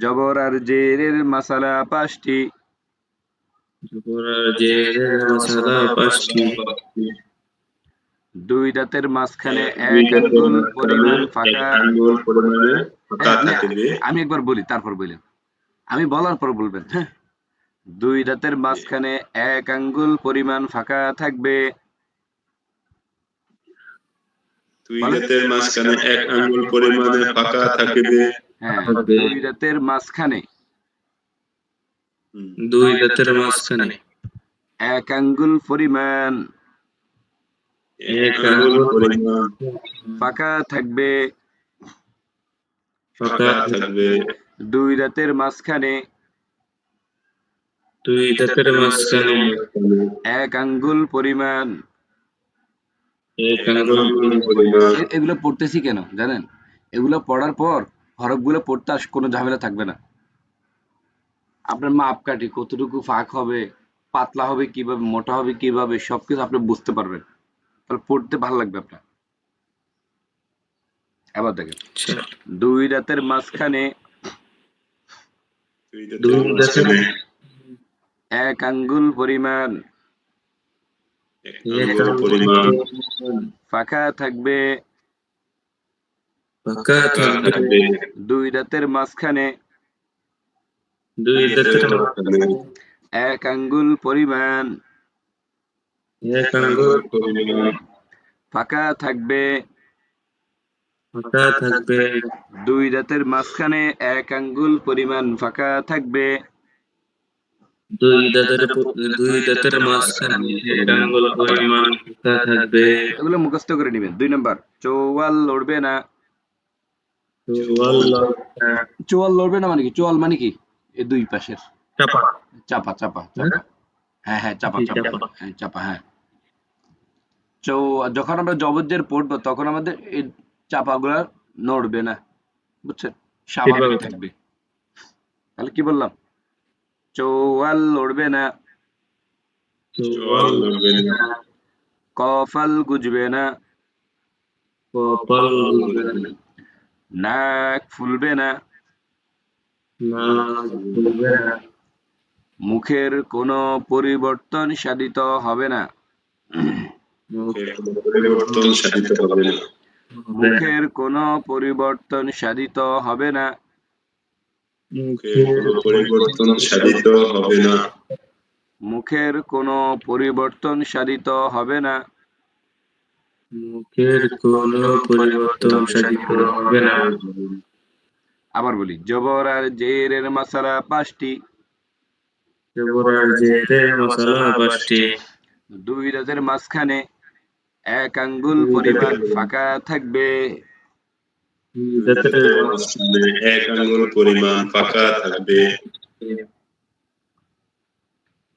জবর আর জেরের মাসালা পাঁচটি। জবর আর জেরের মশলা পাঁচটি। দুই দাঁতের মাঝখানে এক আঙ্গুল পরিমাণ ফাঁকা। আঙ্গুল পরিমাণে ফাঁকা হ্যাঁ, থাকবে আমি একবার বলি তারপর বললেন আমি বলার পর বলবেন হ্যাঁ। দুই দাঁতের মাঝখানে এক আঙ্গুল পরিমাণ ফাঁকা থাকবে। মাঝখানে এক আঙ্গুল পরিমাণে ফাঁকা থাকবে হ্যাঁ দুই দাঁতের মাঝখানে। দুই দাঁতের মাঝখানে। এক আঙ্গুল পরিমাণ। এক আঙ্গুল পরিমাণ। ফাঁকা থাকবে। ফাঁকা থাকবে। দুই দাঁতের মাঝখানে। দুই দাঁতের মাঝখানে। এক আঙ্গুল পরিমাণ এক আঙ্গুল পরিমাণ এ- এগুলো পড়তেছি কেন জানেন? এগুলো পড়ার পর হরফগুলো পড়তে আর কোনো ঝামেলা থাকবে না। আপনার মাপকাঠি কতটুকু ফাঁক হবে পাতলা হবে কীভাবে মোটা হবে কীভাবে সবকিছু আপনি বুঝতে পারবেন। তাহলে পড়তে ভালো লাগবে আপনার। এবার দেখেন। দুই রাতের মাঝখানে এক আঙ্গুল পরিমাণ ফাঁকা থাকবে ফাঁকা ফাঁকা থাকবে। থাকবে। দুই দাঁতের মাঝখানে। দুই দাঁতের মাঝখানে। এক আঙ্গুল পরিমাণ। এক আঙ্গুল পরিমাণ। ফাঁকা থাকবে। ফাঁকা থাকবে। দুই দাঁতের মাঝখানে এক আঙ্গুল পরিমাণ ফাঁকা থাকবে। দুই দাঁতের দুই দাঁতের মাঝখানে আঙ্গুল পরিমাণ ফাঁকা থাকবে। এগুলো মুখস্থ করে নেবেন। দুই নম্বর চৌওয়াল লড়বে না। চোয়াল লড়বে না। মানে কি? চোয়াল মানে কি? এই দুই পাশের। চাপা। চাপা চাপা চাপা। হ্যাঁ? হ্যাঁ চাপা চাপা। চাপা। হ্যাঁ চাপা হ্যাঁ। তো যখন আমরা জবজ্জের পড়ব তখন আমাদের এই চাপাগুলা নড়বে না। বুঝছেন? স্বাভাবিক থাকবে। তাহলে কি বললাম? চৌওয়াল লড়বে না। জোয়াল লড়বে না। কফাল গুজবে না। কপাল বুঝবে না। নাক ফুলবে না। নাক খুলবে না। মুখের কোনো পরিবর্তন সাধিত হবে না। মুখের কোনো পরিবর্তন সাধিত হবে না। পরিবর্তন সাধিত হবে না। মুখের কোনো পরিবর্তন সাধিত হবে না। মুখের কোনো পরিবর্তন সাধিত হবে না। আবার বলি জবর আর জেরের মাসালা পাঁচটি। জবরার জেরের মশলা পাঁচটি। দুই রাজের মাঝখানে এক আঙ্গুল পরিমাণ ফাঁকা থাকবে। দাঁতের মাঝখানে এক আঙ্গুল পরিমাণ ফাঁকা থাকবে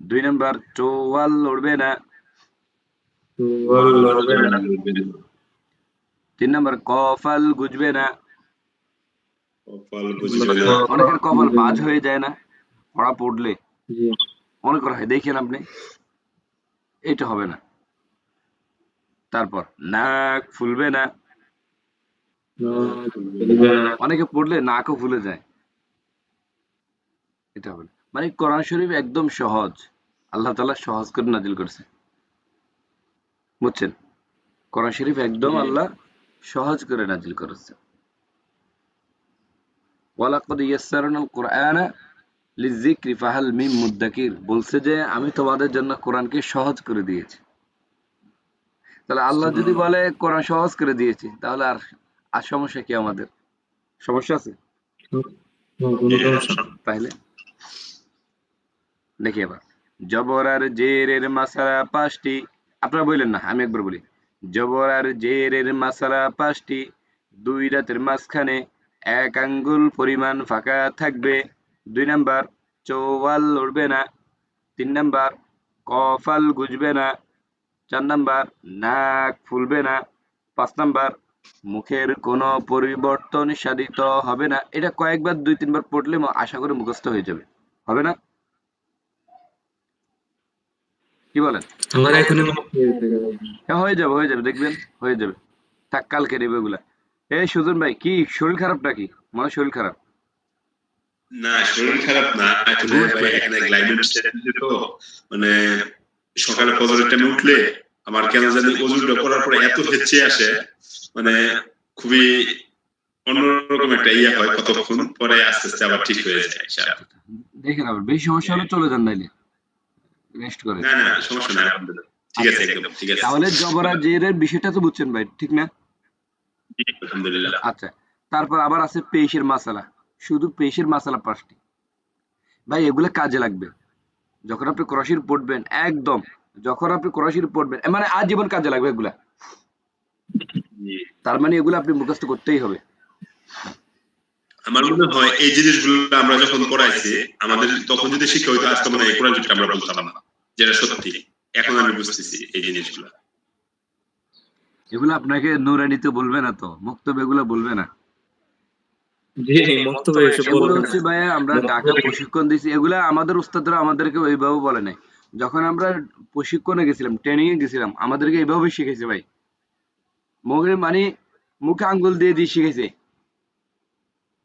দুই নম্বর চৌওয়াল লড়বে না চোয়াল লড়বে না তিন নম্বর কফাল গুজবে না কপাল বুঝবে না অনেকের কপাল বাজ হয়ে যায় না পড়া পড়লে জি অনেক হয় দেখেন আপনি এটা হবে না তারপর নাক ফুলবে না অনেকে পড়লে নাকও ফুলে যায়। এটা হবে। মানে কোরআন শরীফ একদম সহজ। আল্লাহ তাআলা সহজ করে নাজিল করছে। বুঝছেন? কোরআন শরীফ একদম আল্লাহ সহজ করে নাজিল করেছে। ওয়ালাকাদ ইয়াসসারনাল কুরআনা লিযিকরি ফাহাল মিন মুদ্দাকির। বলছে যে আমি তোমাদের জন্য কোরআনকে সহজ করে দিয়েছি। তাহলে আল্লাহ যদি বলে কোরআন সহজ করে দিয়েছি তাহলে আর আর সমস্যা কি আমাদের? সমস্যা আছে। তাহলে দেখি এবার। জবর আর জেরের মাসালা পাঁচটি আপনারা বললেন না আমি একবার বলি। জবর আর জেরের মাসালা পাঁচটি দুই রাতের মাঝখানে এক আঙ্গুল পরিমাণ ফাঁকা থাকবে। দুই নাম্বার চৌয়াল লড়বে না। তিন নাম্বার কফাল গুজবে না। চার নাম্বার নাক ফুলবে না। পাঁচ নাম্বার মুখের কোনো পরিবর্তন সাধিত হবে না। এটা কয়েকবার দুই তিনবার পড়লে আশা করি মুখস্থ হয়ে যাবে। হবে না? কি বলেন? আমার এখানে হ্যাঁ হয়ে যাবে হয়ে যাবে দেখবেন হয়ে যাবে। থাক কালকে নেবে এগুলা। এই সুজন ভাই কি শরীর খারাপ নাকি? মানে শরীর খারাপ। না শরীর খারাপ না। আসলে ভাই এখানে গ্লাইমেট তো। মানে সকালে ফজরের টাইমে উঠলে আমার কেন জানি ওজুনটা করার পরে এত হেঁচে আসে মানে খুবই অন্যরকম একটা ইয়ে হয় কতক্ষণ পরে আস্তে আস্তে আবার ঠিক হয়ে যায় দেখেন আবার বেশি সমস্যা হলে চলে যান নাইলে। রেস্ট করে না না সমস্যা নাই আলহামদুলিল্লাহ। ঠিক আছে একদম ঠিক আছে। তাহলে জবরা জেরের বিষয়টা তো বুঝছেন ভাই ঠিক না? আলহামদুলিল্লাহ। আচ্ছা তারপর আবার আছে পেশের মাসালা শুধু পেশের মাসালা পাঁচটি। ভাই এগুলো কাজে লাগবে। যখন আপনি ক্রসির পড়বেন একদম যখন আপনি ক্রসির পড়বেন মানে আজীবন কাজে লাগবে এগুলা। তার মানে এগুলো আপনি মুখস্থ করতেই হবে। আমার মনে হয় এই জিনিসগুলো আমরা যখন পড়াইছি আমাদের তখন যদি শিক্ষা হইতো আজকে মনে হয় কোরআন আমরা বলতাম না যেটা সত্যি। এখন আমি বুঝতেছি এই জিনিসগুলো। এগুলো আপনাকে নুরানিতে বলবে না তো মুক্তব এগুলো বলবে না। জি বক্তব্য এসে এগুলো বলবেন ভাইয়া আমরা ঢাকা প্রশিক্ষণ দিছি এগুলা আমাদের উস্তাদরা আমাদেরকে ওইভাবে বলে নাই। যখন আমরা প্রশিক্ষণে গেছিলাম ট্রেনিং এ গেছিলাম আমাদেরকে এইভাবে শিখেছে ভাই। মুখে মানে মুখে আঙ্গুল দিয়ে দিয়ে শিখেছে।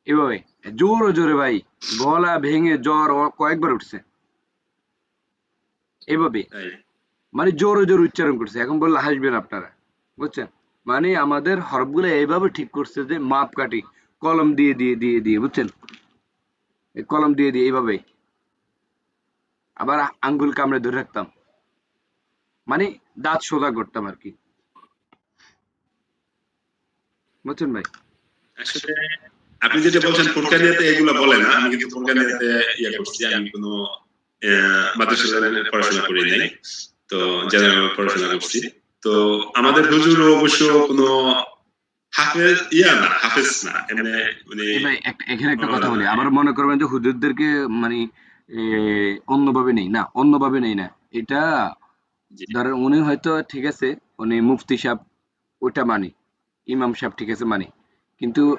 এভাবে। জোরে জোরে ভাই। গলা ভেঙে জ্বর কয়েকবার উঠছে। এভাবে। মানে জোরে জোরে উচ্চারণ করছে। এখন বললে হাসবেন আপনারা। বুঝছেন? মানে আমাদের হরফগুলো এইভাবে ঠিক করছে যে মাপ কাটি কলম দিয়ে দিয়ে দিয়ে দিয়ে বুঝছেন? কলম দিয়ে দিয়ে এইভাবে আবার আঙ্গুল কামড়ে ধরে রাখতাম। মানে দাঁত সোজা করতাম আর কি। বুঝছেন ভাই। আসলে আপনি যেটা বলছেন এগুলো বলে না। আমি কিন্তু ইয়ে করছি। আমি কোনো মাদ্রাসা পড়াশোনা করি নাই। তো পড়াশোনা করছি। তো আমাদের হুজুর অবশ্য কোনো হাফেজ ইয়া না হাফেজ না। এমনি মানে ভাই এখানে একটা কথা বলি। আবার মনে করবেন যে হুজুরদেরকে মানে অন্যভাবে নেই না অন্যভাবে নেই না। এটা ধরেন উনি হয়তো ঠিক আছে উনি মুফতি সাহেব ওটা মানি। ইমাম সাহেব, ঠিক আছে, মানি। কিন্তু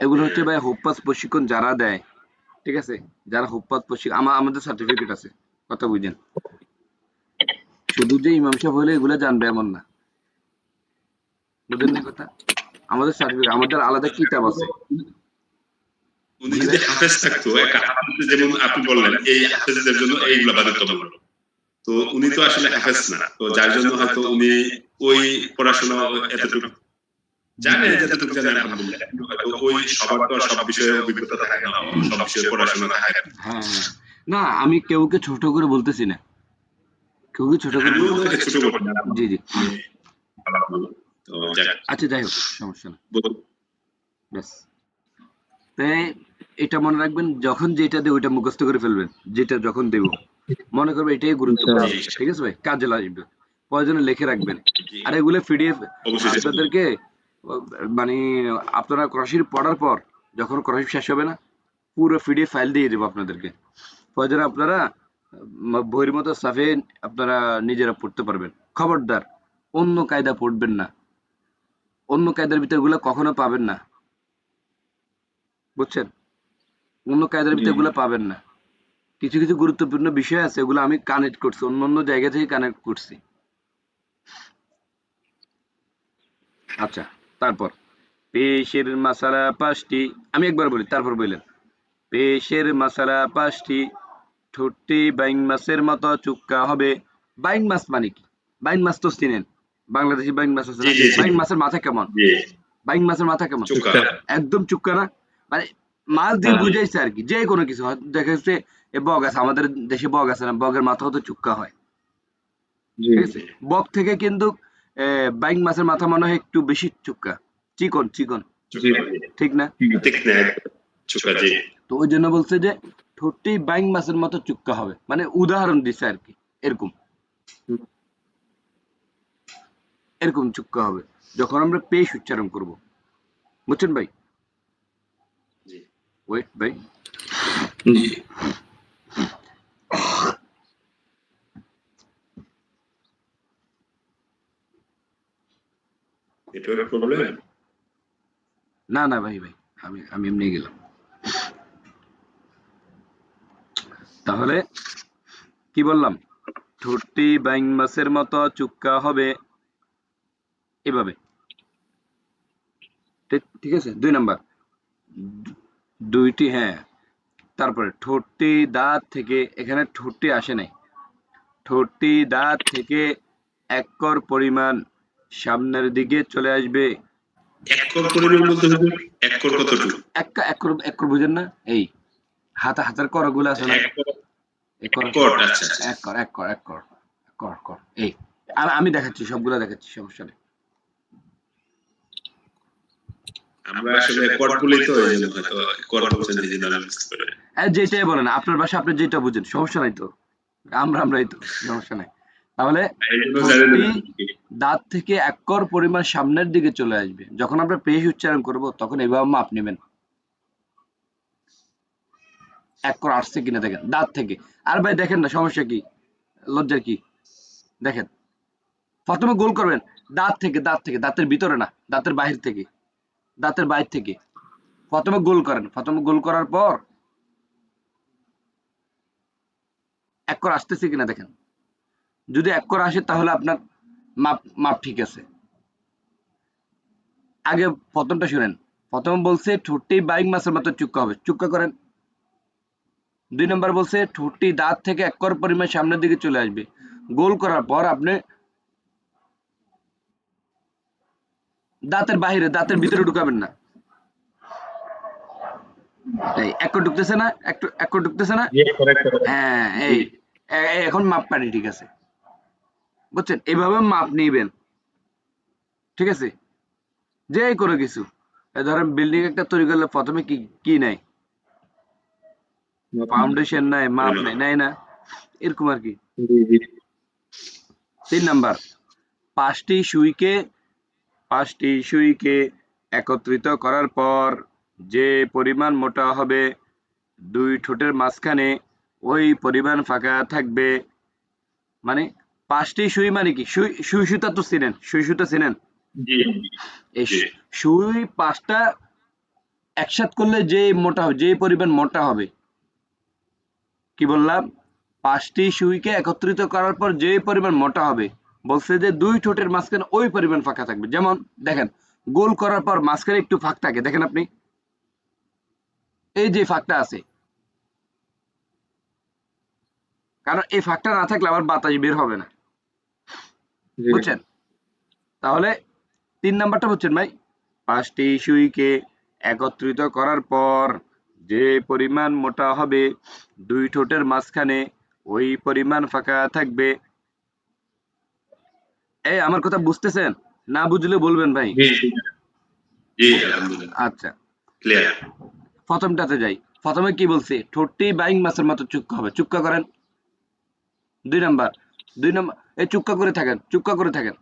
এগুলো হচ্ছে ভাই হুপ্পাস প্রশিক্ষণ যারা দেয়, ঠিক আছে? যারা হুপ্পাস প্রশিক্ষণ, আমা- আমাদের সার্টিফিকেট আছে, কথা বুঝেন? শুধু যে ইমাম সাহেব হলে এগুলো জানবে এমন না। বুঝলেন কথা? আমাদের সার্টিফিকেট আমাদের আলাদা কিতাব আছে। তো উনি তো আসলে হাফেজ না। তো যার জন্য হয়তো উনি ওই পড়াশোনা এতটুকু জানে যতটুকু জানে আলহামদুলিল্লাহ ওই সবার তো সব বিষয়ে অভিজ্ঞতা থাকে না সব বিষয়ে পড়াশোনা থাকে হ্যাঁ হ্যাঁ। না আমি কেউকে ছোট করে বলতেছি না। কেউকে ছোট করে আমিও ছোট করি জি জি। আচ্ছা যাই হোক সমস্যা না ব্যাস। তাই এটা মনে রাখবেন যখন যেটা দেব ওইটা মুখস্থ করে ফেলবেন যেটা যখন দেব। মনে করবে এটাই গুরুত্বপূর্ণ। ঠিক আছে ভাই? কাজে লাগবে। প্রয়োজনে লিখে রাখবেন। আর এগুলো পিডিএফ আপনাদেরকে মানে আপনারা ক্রসির পড়ার পর যখন ক্রসির শেষ হবে না পুরো পিডিএফ ফাইল দিয়ে দেবো আপনাদেরকে। প্রয়োজনে আপনারা বইয়ের মতো সাফে আপনারা নিজেরা পড়তে পারবেন। খবরদার অন্য কায়দা পড়বেন না। অন্য কায়দার ভিতরগুলো কখনো পাবেন না। বুঝছেন? অন্য কায়দার ভিতরগুলো পাবেন না। কিছু কিছু গুরুত্বপূর্ণ বিষয় আছে ওগুলো আমি কানেক্ট করছি অন্য অন্য জায়গা থেকে কানেক্ট করছি। আচ্ছা। তারপর পেশের মশালা পাঁচটি আমি একবার বলি তারপর বললেন পেশের মশালা পাঁচটি ঠোঁটটি বাইং মাছের মতো চুক্কা হবে। বাইং মাছ মানে কি? বাইং মাছ তো চিনেন। বাংলাদেশি বাইং মাছ আছে। বাইং মাছের মাথা কেমন? জি। বাইং মাছের মাথা কেমন? একদম চুক্কা না? মানে মাছ দিয়ে হ্যাঁ। বুঝাইছে আর কি যে কোনো কিছু হয়। দেখা যাচ্ছে এ বগ আছে আমাদের দেশে বগ আছে না বগের মাথাও তো চুক্কা হয়। ঠিক আছে? বক থেকে কিন্তু বাইং মাছের মাথা মনে হয় একটু বেশি চুক্কা। চিকন চিকন। ঠিক না? ঠিক না তো ওই জন্য বলছে যে ঠোঁটটি বাইং মাছের মতো চুক্কা হবে। মানে উদাহরণ দিছে আর কি এরকম। এরকম চুক্কা হবে যখন আমরা পেশ উচ্চারণ করব। বুঝছেন ভাই? জি। ওয়েট ভাই। জি নেটওয়ার্ক প্রবলেম না না ভাই ভাই, আমি আমি এমনি গেলাম। তাহলে কি বললাম? ঠোঁটটি বাইং মাছের মতো চুক্কা হবে এভাবে। ঠিক আছে? দুই নাম্বার। দুইটি হ্যাঁ। তারপরে ঠোঁটটি দাঁত থেকে, এখানে ঠোঁটটি আসে নাই। ঠোঁটটি দাঁত থেকে একর কর পরিমাণ সামনের দিকে চলে আসবে। পরিমাণ কতটুকু এক বুঝেন না? এই হাতে হাতের করগুলো আছে না? আচ্ছা কর কর এই আমি- আমি দেখাচ্ছি সবগুলা দেখাচ্ছি সমস্যা নেই। আমরা আসলে কর বলেই তো হয়তো কর বলছেন এই জন্য আমি বুঝতে পারি। যেটাই বলেন আপনার ভাষা আপনি যেটা বুঝেন সমস্যা নাই তো। আমরা আমরাই তো সমস্যা নাই। তাহলে। দাঁত থেকে এক কর পরিমাণ সামনের দিকে চলে আসবে। যখন আমরা পেশ উচ্চারণ করব তখন এভাবে মাপ নেবেন। এক কর আসছে কিনা দেখেন দাঁত থেকে। আর ভাই দেখেন না সমস্যা কি? লজ্জার কি? দেখেন। প্রথমে গোল করবেন দাঁত থেকে দাঁত থেকে দাঁতের ভিতরে না দাঁতের বাহির থেকে দাঁতের বাইর থেকে। প্রথমে গোল করেন প্রথমে গোল করার পর এক কর আসতেছে কিনা দেখেন। যদি এক করে আসে তাহলে আপনার মাপ মাপ ঠিক আছে। আগে প্রথমটা শুনেন। প্রথম বলছে ঠোঁটটি বাইক মাছের মতো চুক্কা হবে। চুক্কা করেন। দুই নম্বর বলছে ঠোঁটটি দাঁত থেকে এক কর পরিমাণ সামনের দিকে চলে আসবে। গোল করার পর আপনি দাঁতের বাইরে দাঁতের ভিতরে ঢুকাবেন না। এই এক ঢুকতেছে না একটু এক ঢুকতেছে না। হ্যাঁ এই এখন মাপ পানি ঠিক আছে। বুঝছেন? এভাবে মাপ নিবেন। ঠিক আছে? যেই করে কিছু। ধরেন বিল্ডিং একটা তৈরি করলে প্রথমে কি কি নাই ফাউন্ডেশন নাই মাপ নাই নাই না? এরকম আর কি। তিন নাম্বার। পাঁচটি সুইকে পাঁচটি সুইকে একত্রিত করার পর যে পরিমাণ মোটা হবে দুই ঠোঁটের মাঝখানে ওই পরিমাণ ফাঁকা থাকবে। মানে পাঁচটি সুই মানে কি? সুই সুই সুতা তো চিনেন সুই সুতা চিনেন? এই সুই পাঁচটা একসাথ করলে যে মোটা হবে যে পরিমাণ মোটা হবে কি বললাম? পাঁচটি সুইকে একত্রিত করার পর যে পরিমাণ মোটা হবে বলছে যে দুই ঠোঁটের মাঝখানে ওই পরিমাণ ফাঁকা থাকবে। যেমন দেখেন গোল করার পর মাঝখানে একটু ফাঁক থাকে দেখেন আপনি। এই যে ফাঁকটা আছে। কারণ এই ফাঁকটা না থাকলে আবার বাতাস বের হবে না। বুঝছেন? তাহলে তিন নাম্বারটা বুঝছেন ভাই? পাঁচটি সুইকে একত্রিত করার পর যে পরিমাণ মোটা হবে দুই ঠোঁটের মাঝখানে ওই পরিমাণ ফাঁকা থাকবে। এই আমার কথা বুঝতেছেন? না বুঝলে বলবেন ভাই। আচ্ছা। প্রথমটাতে যাই। প্রথমে কি বলছে? ঠোঁটটি বাইং মাছের মতো চুক্কা হবে। চুক্কা করেন। দুই নাম্বার। দুই নাম্বার এই চুক্কা করে থাকেন চুক্কা করে থাকেন।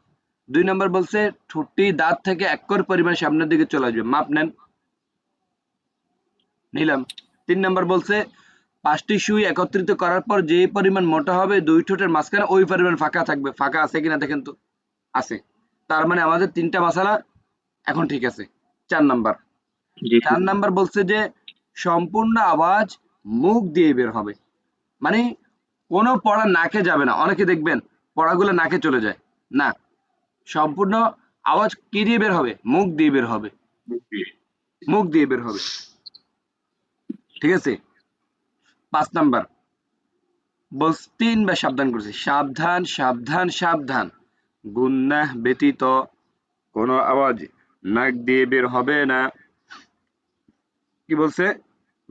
দুই নাম্বার বলছে ঠোঁটটি দাঁত থেকে এক কর পরিমাণ সামনের দিকে চলে আসবে। মাপ নেন। নিলাম। তিন নাম্বার বলছে পাঁচটি সুই একত্রিত করার পর যে পরিমাণ মোটা হবে দুই ঠোঁটের মাঝখানে ওই পরিমাণ ফাঁকা থাকবে। ফাঁকা আছে কিনা দেখেন তো আছে। তার মানে আমাদের তিনটা মশালা এখন ঠিক আছে। চার নাম্বার। চার নাম্বার বলছে যে সম্পূর্ণ আওয়াজ মুখ দিয়ে বের হবে। মানে কোনো পড়া নাকে যাবে না। অনেকে দেখবেন পড়াগুলো নাকে চলে যায়। না সম্পূর্ণ আওয়াজ কি দিয়ে বের হবে? মুখ দিয়ে বের হবে। মুখ দিয়ে। বের হবে। ঠিক আছে? পাঁচ নাম্বার। বলছ তিনবার সাবধান করছে। সাবধান সাবধান সাবধান। গুন্না ব্যতীত কোনো আওয়াজ নাক দিয়ে বের হবে না। কি বলছে?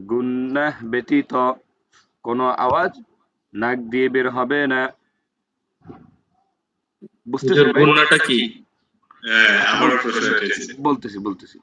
গুন্না ব্যতীত কোনো আওয়াজ নাক দিয়ে বের হবে না। বুঝতেছেন বন্যাটা কি? হ্যাঁ আমারও প্রশ্ন এসেছে বলতেছি বলতেছি।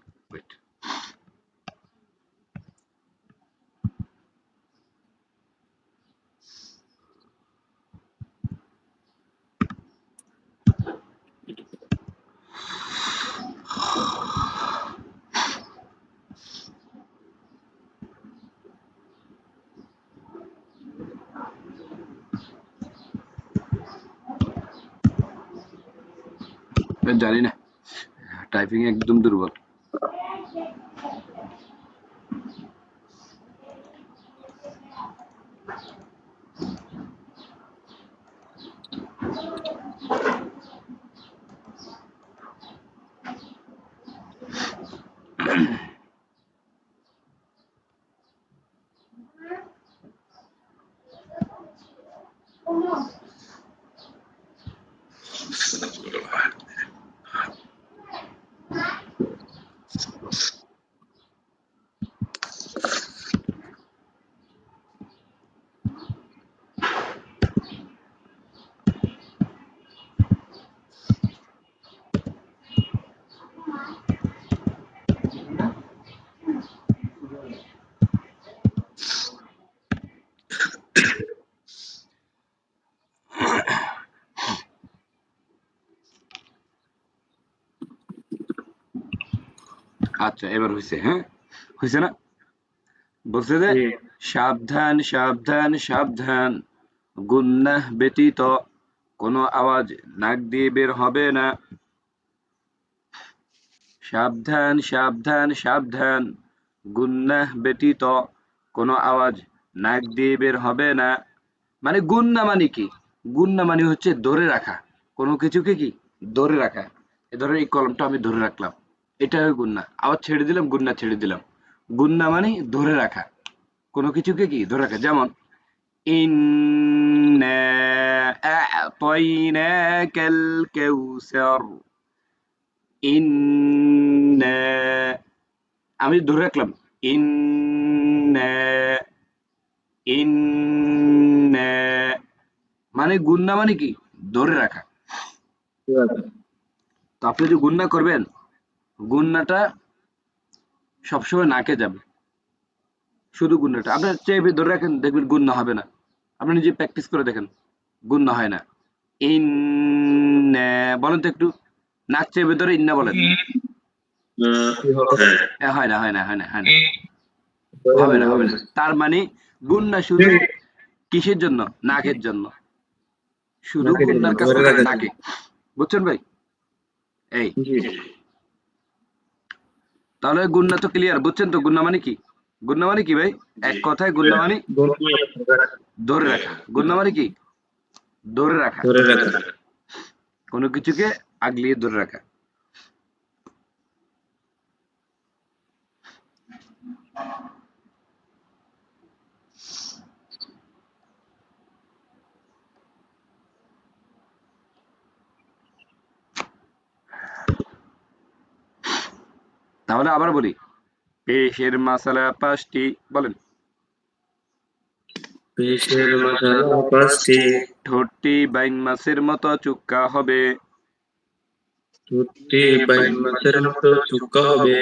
জানি না। টাইপিং একদম দুর্বল। আচ্ছা এবার হয়েছে হ্যাঁ? হয়েছে না? বলছে যে সাবধান সাবধান সাবধান। গুন্নাহ ব্যতীত কোনো আওয়াজ নাক দিয়ে বের হবে না। সাবধান সাবধান সাবধান। গুন্নাহ ব্যতীত কোনো আওয়াজ নাক দিয়ে বের হবে না। মানে গুন্না মানে কি? গুন্না মানে হচ্ছে ধরে রাখা। কোনো কিছুকে কি? ধরে রাখা। এ ধরো এই কলমটা আমি ধরে রাখলাম। এটা হলো গুন্না। আবার ছেড়ে দিলাম গুন্না ছেড়ে দিলাম। গুন্না মানে ধরে রাখা। কোনো কিছুকে কি? ধরে রাখা। যেমন আমি ধরে রাখলাম ইন্না ইন্না মানে গুন্না মানে কি? ধরে রাখা। তো আপনি যে গুন্না করবেন গুন্নাটা সবসময় নাকে যাবে। শুধু গুন্নাটা। আপনার চেপে ধরে রাখেন দেখবেন গুন্না হবে না। আপনি নিজে প্র্যাকটিস করে দেখেন গুন্না হয় না। ইন বলেন তো একটু নাক চেপে ধরে ইন্না বলেন। হ্যাঁ। হয় না হয় না হয় না হয় না। হবে না হবে না। তার মানে গুন্না শুধু কিসের জন্য? নাকের জন্য। শুধু গুন্নার রাখার নাকে। বুঝছেন ভাই? এই। জি। তাহলে গুন্না তো ক্লিয়ার বুঝছেন তো? গুন্না মানে কি? গুন্না মানে কি ভাই? এক কথায় গুন্না মানে ধরে রাখা। গুন্না মানে কি? ধরে রাখা। ধরে রাখা। কোনো কিছুকে আগলিয়ে ধরে রাখা। তাহলে আবার বলি। পেশের মাসালা পাঁচটি বলেন। পেশের মশালা পাঁচটি। ঠোঁটটি বাইন মাছের মতো চুক্কা হবে। ছুটি বাইন মাছের মতো চুক্কা হবে।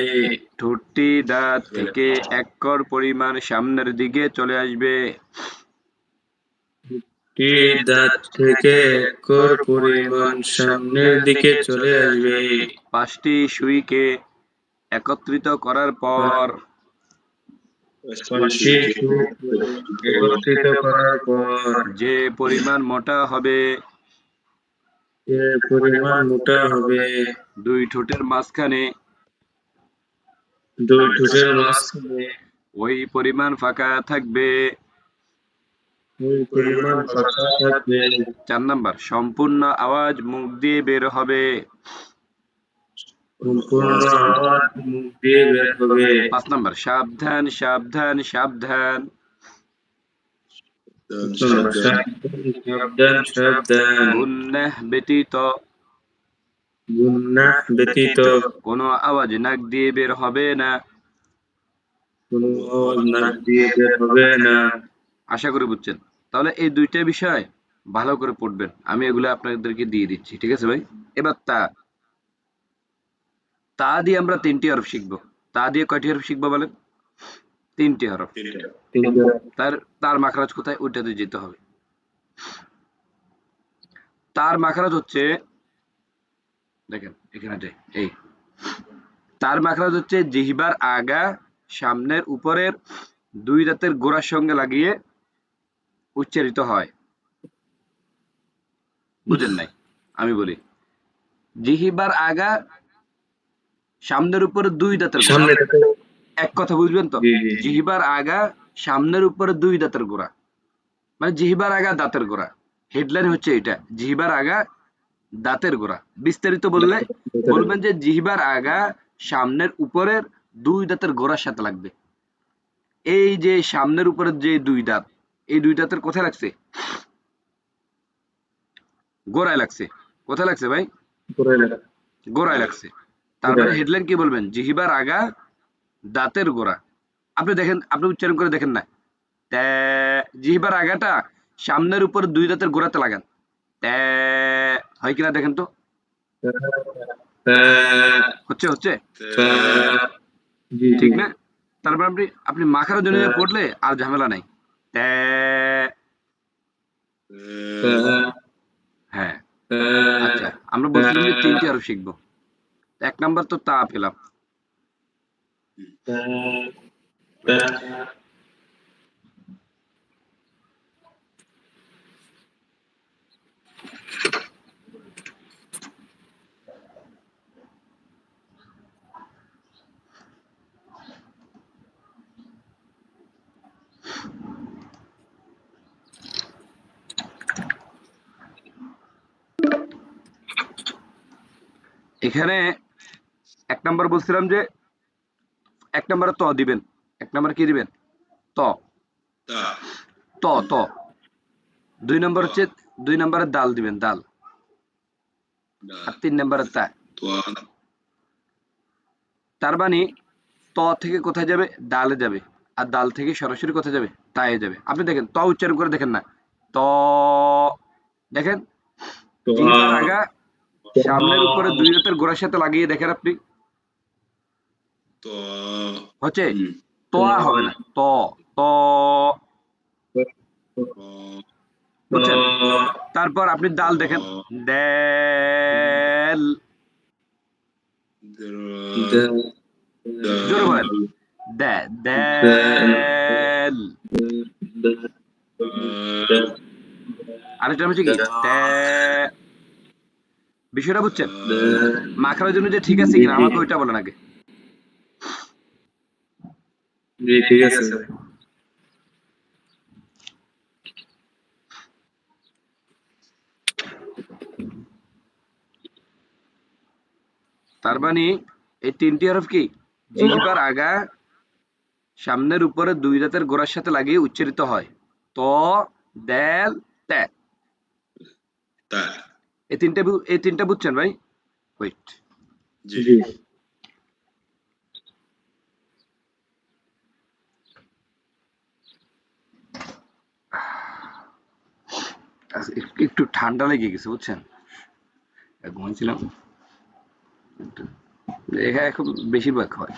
ঠোঁটটি দাঁত থেকে এক কর পরিমাণ সামনের দিকে চলে আসবে। দাঁত থেকে কর পরিমাণ সামনের দিকে চলে আসবে। পাঁচটি সুইকে একত্রিত করার পর একত্রিত করার পর যে পরিমাণ মোটা হবে পরিমাণ মোটা হবে দুই ঠোঁটের মাঝখানে দুই ঠোঁটের মাঝখানে ওই পরিমাণ ফাঁকা থাকবে। চার নাম্বার সম্পূর্ণ আওয়াজ মুখ দিয়ে বের হবে। পাঁচ সাবধান সাবধান সাবধান। কোনো আওয়াজ নাক দিয়ে বের হবে না কোনো আওয়াজ নাক দিয়ে বের হবে না। আশা করি বুঝছেন। তাহলে এই দুইটা বিষয় ভালো করে পড়বেন। আমি এগুলো আপনাদেরকে দিয়ে দিচ্ছি, ঠিক আছে ভাই? এবার তা তা দিয়ে আমরা তিনটি হরফ শিখব। তা দিয়ে কয়টি হরফ শিখব বলেন? তিনটি হরফ তার তার মাখরাজ কোথায়? ওইটাতে যেতে হবে। তার মাখরাজ হচ্ছে দেখেন এখানে এই। তার মাখরাজ হচ্ছে জিহিবার আগা সামনের উপরের দুই দাঁতের গোড়ার সঙ্গে লাগিয়ে উচ্চারিত হয়। বুঝেন নাই? আমি বলি জিহিবার আগা সামনের উপরে দুই দাঁতের এক কথা বুঝবেন তো। জিহিবার আগা সামনের উপরে দুই দাঁতের গোড়া। মানে জিহিবার আগা দাঁতের গোড়া। হেডলাইন হচ্ছে এটা। জিহিবার আগা দাঁতের গোড়া। বিস্তারিত বললে বলবেন যে জিহিবার আগা সামনের উপরের দুই দাঁতের গোড়ার সাথে লাগবে। এই যে সামনের উপরের যে দুই দাঁত এই দুই দাঁতের কোথায় লাগছে? গোড়ায় লাগছে। কোথায় লাগছে ভাই? লাগা গোড়ায় লাগছে। তারপরে হেডলাইন কি বলবেন? জিহিবার আগা দাঁতের গোড়া। আপনি দেখেন আপনি উচ্চারণ করে দেখেন না। জিহিবার আগাটা সামনের উপর দুই দাঁতের গোড়াতে লাগান। হয় কিনা দেখেন তো। হচ্ছে হচ্ছে। ঠিক না? তারপর আপনি আপনি মাখার জন্য পড়লে আর ঝামেলা নাই। হ্যাঁ। আচ্ছা আমরা বলছিলাম যে তিনটি আরও শিখব। এক নাম্বার তো তা পেলাম তা তা এখানে এক নাম্বার বলছিলাম যে এক নাম্বারে ত দিবেন। এক নাম্বার কি দিবেন? ত। ত। ত দুই নাম্বার হচ্ছে দুই নাম্বারে দাল দিবেন দাল। আর তিন নাম্বারে তা। তার মানে ত থেকে কোথায় যাবে? ডালে যাবে। আর ডাল থেকে সরাসরি কোথায় যাবে? তায়ে যাবে। আপনি দেখেন ত উচ্চারণ করে দেখেন না। ত। দেখেন? আগা সামনের উপরে দুই রাতের গোড়ার সাথে লাগিয়ে দেখেন আপনি। তো হচ্ছে হুম, তোয়া হবে না ত ত বুঝছেন তারপর আপনি ডাল দেখেন। দেল। জোরে বলেন। দে দেল। আরেকটা হচ্ছে কি? তে বিষয়টা বুঝছেন? মাখানোর জন্য যে ঠিক আছে কিনা আমাকে ওইটা বলেন আগে। জি ঠিক আছে। তার মানে এই তিনটি হরফ কি? জিহ্বার আগা সামনের উপরে দুই দাঁতের গোড়ার সাথে লাগিয়ে উচ্চারিত হয়। ত দেল তে। এই তিনটা এই তিনটা বুঝছেন ভাই? ওয়েট জি। একটু- একটু ঠান্ডা লেগে গেছে বুঝছেন? ঘুমাইছিলাম এখানে এখন বেশিরভাগ হয়।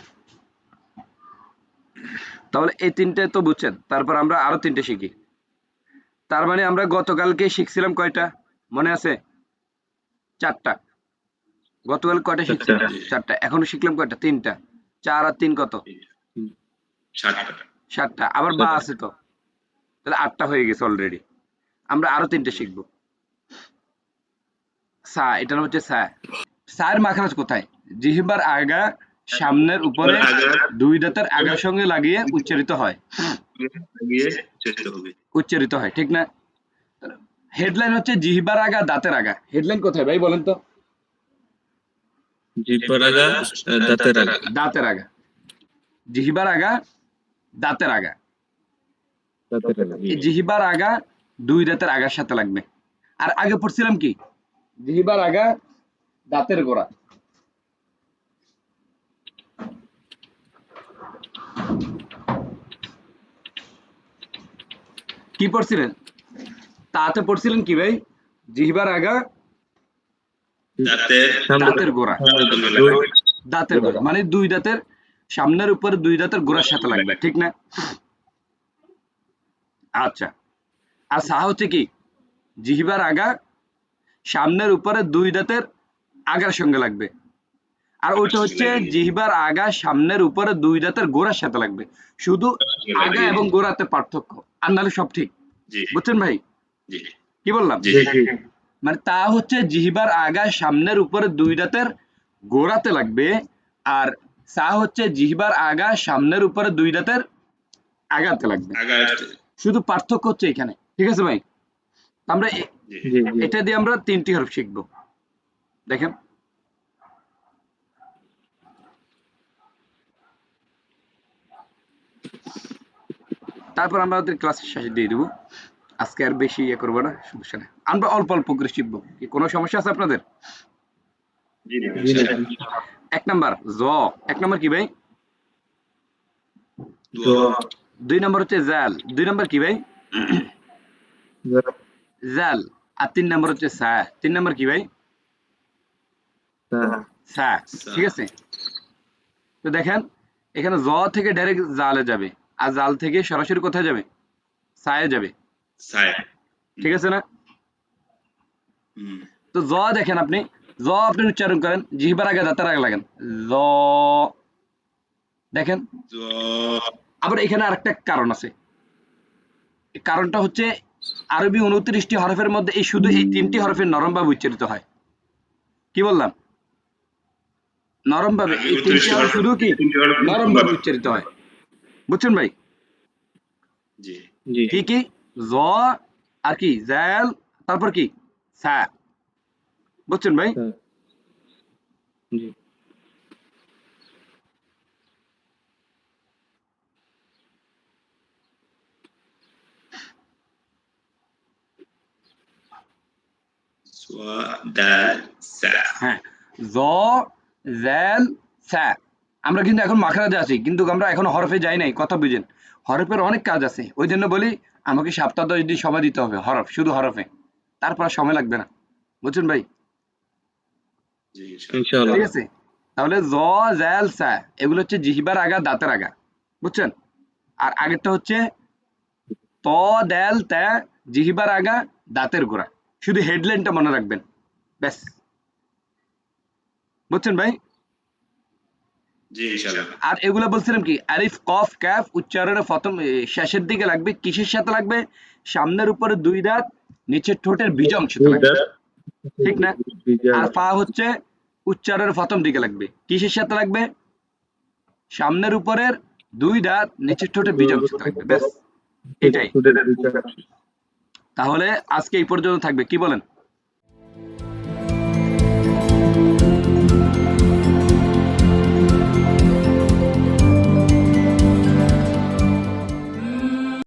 তাহলে এই তিনটে তো বুঝছেন তারপর আমরা আরও তিনটে শিখি। তার মানে আমরা গতকালকে শিখছিলাম কয়টা? মনে আছে? চারটা। গতকাল কয়টা শিখছি? চারটা। এখনও শিখলাম কয়টা? তিনটা। চার আর তিন কত? সাতটা সাতটা। আবার বা আছে তো। তাহলে আটটা হয়ে গেছে অলরেডি আমরা আরও তিনটে শিখব। সা এটা হচ্ছে সা সায়ের মাখারাজ কোথায়? জিহিবার আগা সামনের উপরে দুই দাঁতের আগার সঙ্গে লাগিয়ে উচ্চারিত হয়। উচ্চারিত হয় ঠিক না? হেডলাইন হচ্ছে জিহিবার আগা দাঁতের আগা। হেডলাইন কোথায় ভাই বলেন তো? জিব্বার আগা দাঁতের আগা। দাঁতের আগা। জিহিবার আগা দাঁতের আগা। দাঁতের আগা জিহিবার আগা দুই দাঁতের আগার সাথে লাগবে। আর আগে পড়ছিলাম কি? জিহিবার আগা দাঁতের গোড়া। কি পড়ছিলেন? তাতে পড়ছিলেন কি ভাই? জিহিবার আগা দাঁতের গোড়া। দাঁতের গোড়া। মানে দুই দাঁতের সামনের উপর দুই দাঁতের গোড়ার সাথে লাগবে ঠিক না? আচ্ছা। আর সাহা হচ্ছে কি? জিহিবার আগা সামনের উপরে দুই দাঁতের আগার সঙ্গে লাগবে। আর ওইটা হচ্ছে জিহিবার আগা সামনের উপরে দুই দাঁতের গোড়ার সাথে লাগবে। শুধু আগা এবং গোড়াতে পার্থক্য আর নাহলে সব ঠিক। বুঝছেন ভাই? কি বললাম? মানে তা হচ্ছে জিহিবার আগা সামনের উপরে দুই দাঁতের গোড়াতে লাগবে আর সা হচ্ছে জিহিবার আগা সামনের উপরে দুই দাঁতের আগাতে লাগবে। শুধু পার্থক্য হচ্ছে এখানে। ঠিক আছে ভাই? আমরা এটা দিয়ে আমরা তিনটি হরফ শিখব। দেখেন। তারপর আমরা আমাদের ক্লাসের শেষে দিয়ে দেবো। আজকে আর বেশি ইয়ে করব না সমস্যা নেই। আমরা অল্প অল্প করে শিখব। কি কোনো সমস্যা আছে আপনাদের? এক নাম্বার জ। এক নাম্বার কি ভাই? জ। দুই নাম্বার হচ্ছে জাল। দুই নাম্বার কি ভাই? জাল। আর তিন নাম্বার হচ্ছে সা। তিন নাম্বার কি ভাই? সা। ঠিক আছে? তো দেখেন এখানে জ থেকে ডাইরেক্ট জালে যাবে। আর জাল থেকে সরাসরি কোথায় যাবে? সায়ে যাবে। ঠিক আছে না? তো জ দেখেন আপনি। জ আপনি উচ্চারণ করেন। জিহবার আগে দাঁতের আগে লাগেন। জ। দেখেন? তো আবার এখানে আরেকটা কারণ আছে। কারণটা হচ্ছে আরবি উনত্রিশটি হরফের মধ্যে এই শুধু এই তিনটি হরফের নরম ভাবে উচ্চারিত হয়। কি বললাম? নরম ভাবে এই তিনটি হরফ শুধু কি? নরম ভাবে উচ্চারিত হয়। বুঝছেন ভাই? জি। জি। কি কি? জ আর কি? জাল তারপর কি? সা বুঝছেন ভাই? জি। হ্যাঁ জ জাল সা। আমরা কিন্তু এখন মাখরাজে আছি কিন্তু আমরা এখন হরফে যাই নাই কথা বুঝেন। হরফের অনেক কাজ আছে ওই জন্য বলি আমাকে সপ্তাহ দশ দিন সময় দিতে হবে হরফ শুধু হরফে। তারপর সময় লাগবে না। বুঝছেন ভাই? জি ইনশাআল্লাহ। ইনশাআল্লাহ ঠিক আছে? তাহলে জ জাল সা এগুলো হচ্ছে জিহিবার আগা দাঁতের আগা। বুঝছেন? আর আগেরটা হচ্ছে ত দেল তা জিহিবার আগা দাঁতের গোড়া। শুধু হেডলাইনটা মনে রাখবেন। ব্যাস। বুঝছেন ভাই? আর এগুলো বলছিলাম কি আরিফ কফ ক্যাফ উচ্চারণে প্রথম শেষের দিকে লাগবে কিসের সাথে লাগবে? সামনের উপরে দুই দাঁত নিচের ঠোঁটের বীজ লাগবে। ঠিক না? আর পা হচ্ছে উচ্চারণের প্রথম দিকে লাগবে। কিসের সাথে লাগবে? সামনের উপরের দুই দাঁত নিচের ঠোঁটের বীজ অংশতে লাগবে। ব্যাস এটাই। তাহলে আজকে এই পর্যন্ত থাকবে। কি বলেন?